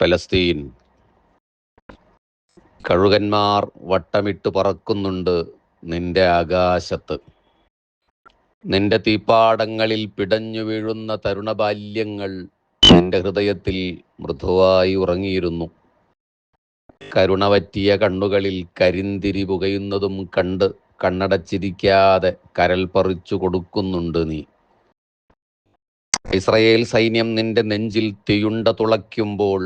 Palestine കഴുകന്മാർ വട്ടമിട്ട് പറക്കുന്നുണ്ട് നിന്റെ ആകാശത്ത്. നിന്റെ തീപ്പാടങ്ങളിൽ പിടഞ്ഞു വീഴുന്ന തരുണബാല്യങ്ങൾ നിന്റെ ഹൃദയത്തിൽ മൃദുവായി ഉറങ്ങിയിരുന്നു. കരുണ പറ്റിയ കണ്ണുകളിൽ കരിന്തിരി പുകയുന്നതും കണ്ട് കണ്ണടച്ചിരിക്കാതെ കരൽ പറിച്ചു കൊടുക്കുന്നുണ്ട് നീ. ഇസ്രയേൽ സൈന്യം നിന്റെ നെഞ്ചിൽ തീയുണ്ട തുളയ്ക്കുമ്പോൾ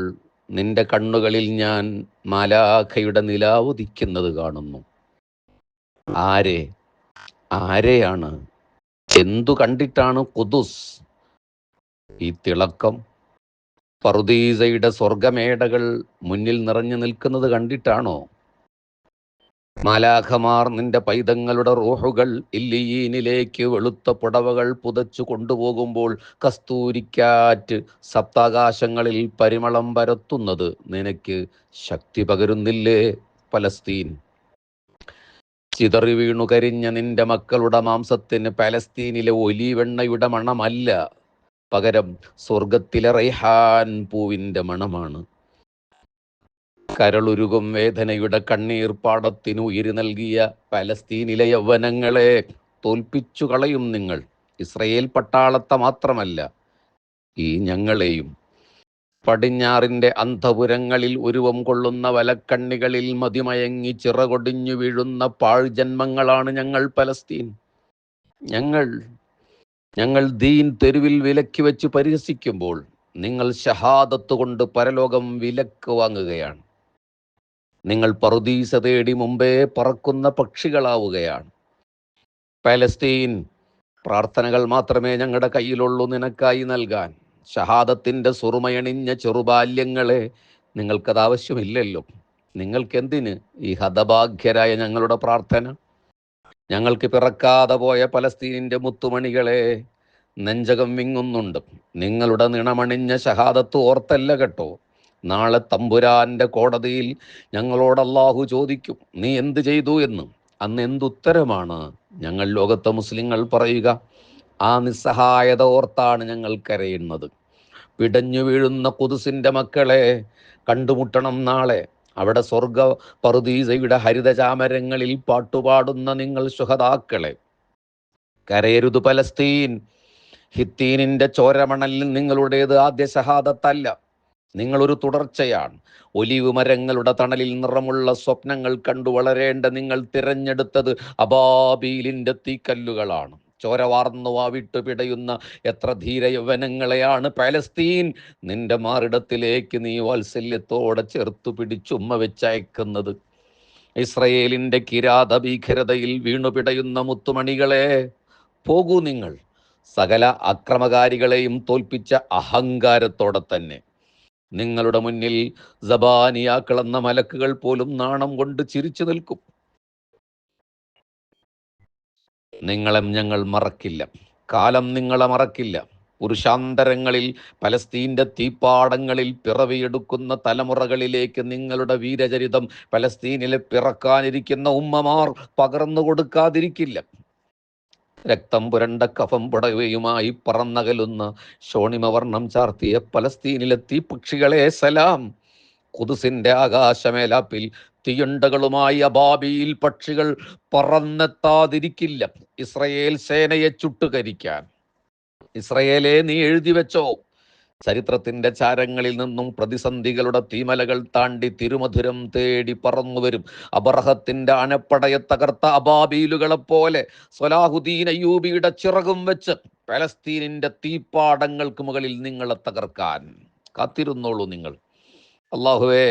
നിന്റെ കണ്ണുകളിൽ ഞാൻ മാലാഖയുടെ നിലാവുദിക്കുന്നത് കാണുന്നു. ആരെ? ആരെയാണ്? എന്തു കണ്ടിട്ടാണ് കുതുസ് ഈ തിളക്കം? പറുദീസയുടെ സ്വർഗമേടകൾ മുന്നിൽ നിറഞ്ഞു നിൽക്കുന്നത് കണ്ടിട്ടാണോ? മാലാഖമാർ നിന്റെ പൈതങ്ങളുടെ റൂഹുകൾ ഇല്ലിയീനിലേക്ക് വെളുത്ത പുടവകൾ പുതച്ചു കൊണ്ടുപോകുമ്പോൾ കസ്തൂരിക്കാറ്റ് സപ്താകാശങ്ങളിൽ പരിമളം പരത്തുന്നത് നിനക്ക് ശക്തി പകരുന്നില്ലേ പലസ്തീൻ? ചിതറി വീണു കരിഞ്ഞ നിന്റെ മക്കളുടെ മാംസത്തിന് പലസ്തീനിലെ ഒലിവെണ്ണയുടെ മണമല്ല. പകരം സ്വർഗത്തിലെ റൈഹാൻ പൂവിന്റെ മണമാണ്. കരളുരുകും വേദനയുടെ കണ്ണീർ പാടത്തിന് ഉയിര് നൽകിയ പലസ്തീനിലെ യൗവനങ്ങളെ തോൽപ്പിച്ചു കളയും നിങ്ങൾ. ഇസ്രയേൽ പട്ടാളത്തെ മാത്രമല്ല ഈ ഞങ്ങളെയും. പടിഞ്ഞാറിന്റെ അന്ധപുരങ്ങളിൽ ഉരുവം കൊള്ളുന്ന വലക്കണ്ണികളിൽ മതിമയങ്ങി ചിറകൊടിഞ്ഞു വീഴുന്ന പാഴ്ജന്മങ്ങളാണ് ഞങ്ങൾ പലസ്തീൻ. ഞങ്ങൾ ഞങ്ങൾ ദീൻ തെരുവിൽ വിലക്കി വെച്ച് പരിഹസിക്കുമ്പോൾ നിങ്ങൾ ഷഹാദത്ത് കൊണ്ട് പരലോകം വിലക്ക് വാങ്ങുകയാണ്. നിങ്ങൾ പറുദീസ തേടി മുമ്പേ പറക്കുന്ന പക്ഷികളാവുകയാണ്. പാലസ്തീൻ പ്രാർത്ഥനകൾ മാത്രമേ ഞങ്ങളുടെ കയ്യിലുള്ളൂ നിനക്കായി നൽകാൻ. ഷഹാദത്തിന്റെ സുറുമയണിഞ്ഞ ചെറുബാല്യങ്ങളെ നിങ്ങൾക്കത് ആവശ്യമില്ലല്ലോ നിങ്ങൾക്കെന്തിന് ഈ ഹതഭാഗ്യരായ ഞങ്ങളുടെ പ്രാർത്ഥന? ഞങ്ങൾക്ക് പിറക്കാതെ പോയ പലസ്തീനിന്റെ മുത്തുമണികളെ നെഞ്ചകം വിങ്ങുന്നുണ്ട്. നിങ്ങളുടെ നിണമണിഞ്ഞ ഷഹാദത്ത് ഓർത്തല്ല കേട്ടോ. നാളെ തമ്പുരാന്റെ കോടതിയിൽ ഞങ്ങളോട് അള്ളാഹു ചോദിക്കും നീ എന്ത് ചെയ്തു എന്ന്? അന്ന് എന്തുത്തരമാണ് ഞങ്ങൾ ലോകത്തെ മുസ്ലിങ്ങൾ പറയുക? ആ നിസ്സഹായത ഓർത്താണ് ഞങ്ങൾ കരയുന്നത്. പിടഞ്ഞു വീഴുന്ന കുതിസിന്റെ മക്കളെ കണ്ടുമുട്ടണം നാളെ. അവിടെ സ്വർഗ പറുദീസയുടെ ഹരിതചാമരങ്ങളിൽ പാട്ടുപാടുന്ന നിങ്ങൾ സുഹതാക്കളെ കരയരുത് പലസ്തീൻ. ഹിത്തീനിന്റെ ചോരമണലിൽ നിങ്ങളുടേത് ആദ്യ ശഹാദത്തല്ല. നിങ്ങളൊരു തുടർച്ചയാണ്. ഒലിവ് മരങ്ങളുടെ തണലിൽ നിറമുള്ള സ്വപ്നങ്ങൾ കണ്ടു വളരേണ്ട നിങ്ങൾ തിരഞ്ഞെടുത്തത് അബാബീലിന്റെ തീക്കല്ലുകളാണ്. ചോര വാർന്നു വാവിട്ട് പിടയുന്ന എത്ര ധീര യൗവനങ്ങളെയാണ് പാലസ്തീൻ. നിന്റെ മാറിടത്തിലേക്ക് നീ വാത്സല്യത്തോടെ ചേർത്തു പിടിച്ചുമ്മ വെച്ചയക്കുന്നത്. ഇസ്രയേലിന്റെ കിരാത ഭീകരതയിൽ വീണു പിടയുന്ന മുത്തുമണികളെ പോകൂ നിങ്ങൾ. സകല അക്രമകാരികളെയും തോൽപ്പിച്ച അഹങ്കാരത്തോടെ തന്നെ. നിങ്ങളുടെ മുന്നിൽ ജബാനിയാക്കൾ എന്ന മലക്കുകൾ പോലും നാണം കൊണ്ട് ചിരിച്ചു നിൽക്കും. നിങ്ങളെ ഞങ്ങൾ മറക്കില്ല. കാലം നിങ്ങളെ മറക്കില്ല. പുരുഷാന്തരങ്ങളിൽ പലസ്തീന്റെ തീപ്പാടങ്ങളിൽ പിറവിയെടുക്കുന്ന തലമുറകളിലേക്ക് നിങ്ങളുടെ വീരചരിതം പലസ്തീനിലെ പിറക്കാനിരിക്കുന്ന ഉമ്മമാർ പകർന്നു കൊടുക്കാതിരിക്കില്ല രക്തം പുരണ്ട കഫം പുടവയുമായി പറന്നകലുന്ന ശോണിമവർണം ചാർത്തിയ പലസ്തീനിലെ തീപക്ഷികളെ സലാം. കുതുസിന്റെ ആകാശമേലാപ്പിൽ തീയുണ്ടകളുമായി അബാബിയിൽ പക്ഷികൾ പറന്നെത്താതിരിക്കില്ല. ഇസ്രയേൽ സേനയെ ചുട്ടുകരിക്കാൻ. ഇസ്രയേലെ നീ എഴുതി വെച്ചോ? ചരിത്രത്തിന്റെ ചാരങ്ങളിൽ നിന്നും പ്രതിസന്ധികളുടെ തീമലകൾ താണ്ടി തിരുമധുരം തേടി പറന്നു വരും. അബർഹത്തിന്റെ അണപ്പടയെ തകർത്ത അബാബീലുകളെ പോലെ സലാഹുദ്ദീൻ അയ്യൂബിയുടെ ചിറകും വെച്ച് പലസ്തീനിന്റെ തീപ്പാടങ്ങൾക്ക് മുകളിൽ നിങ്ങളെ തകർക്കാൻ കാത്തിരുന്നോളൂ നിങ്ങൾ. അള്ളാഹുവേ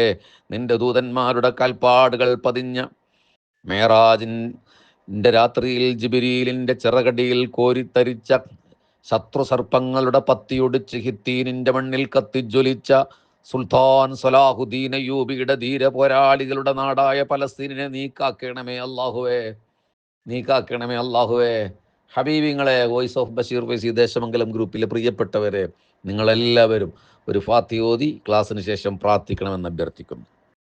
നിന്റെ ദൂതന്മാരുടെ കാൽപ്പാടുകൾ പതിഞ്ഞ മേറാജിന്റെ രാത്രിയിൽ ജിബിരിയിലിന്റെ ചിറകടിയിൽ കോരിത്തരിച്ച ശത്രുസർപ്പങ്ങളുടെ പത്തിയൊടിച്ച് ഹിത്തീനിന്റെ മണ്ണിൽ കത്തിജ്വലിച്ച സുൽത്താൻ സലാഹുദ്ദീൻ അയ്യൂബിയുടെ ധീര പോരാളികളുടെ നാടായ പലസ്തീനിനെ നീക്കാക്കണമേ അള്ളാഹുവേ നീക്കാക്കണമേ അള്ളാഹുവേ ഹബീബിങ്ങളെ വോയിസ് ഓഫ് ബഷീർ ഫൈസി ദേശമംഗലം ഗ്രൂപ്പിലെ പ്രിയപ്പെട്ടവരെ നിങ്ങളെല്ലാവരും ഒരു ഫാത്തിയോതി ക്ലാസ്സിന് ശേഷം പ്രാർത്ഥിക്കണമെന്ന് അഭ്യർത്ഥിക്കുന്നു.